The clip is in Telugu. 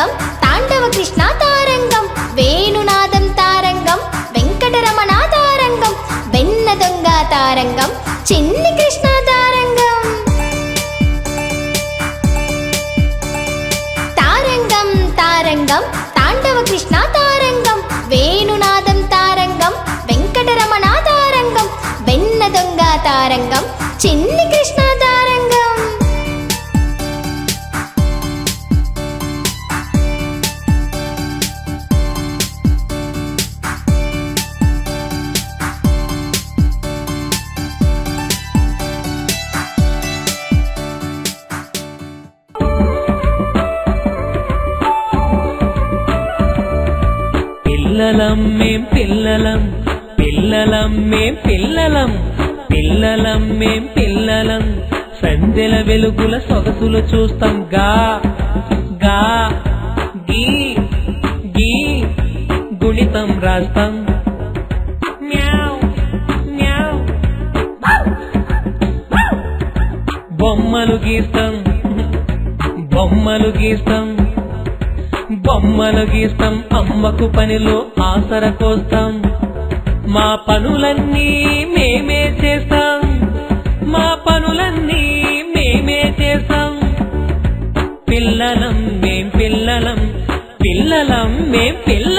தாரங்கம் தாண்டவ கிருஷ்ணா தாரங்கம் வேணுநாதம் தாரங்கம் வெங்கடரமணா தாரங்கம் வெண்ண தொங்க தாரங்கம் சின்ன கிருஷ்ணா தாரங்கம். தாரங்கம் தாரங்கம் தாண்டவ கிருஷ்ணா தாரங்கம் வேணுநாதம் தாரங்கம் வெங்கடரமணா தாரங்கம் வெண்ண தொங்க தாரங்கம் சின்ன கிருஷ்ணா தாரங்கம் పిల్లలం మేం పిల్లలం పిల్లలం మేం పిల్లలం పిల్లలం మేం పిల్లలం. సందెల వెలుగుల సొగసులు చూస్తాం. గా గా గీ గీ గుణితం రాస్తాం. బొమ్మలు గీస్తాం. బొమ్మలు గీస్తాం. బొమ్మలు గీస్తాం అమ్మకు పనిలో ఆసర కోస్తాం. మా పనులన్నీ మేమే చేస్తాం. మా పనులన్నీ మేమే చేస్తాం. పిల్లలం మేం పిల్లలం పిల్లలం మేం పిల్ల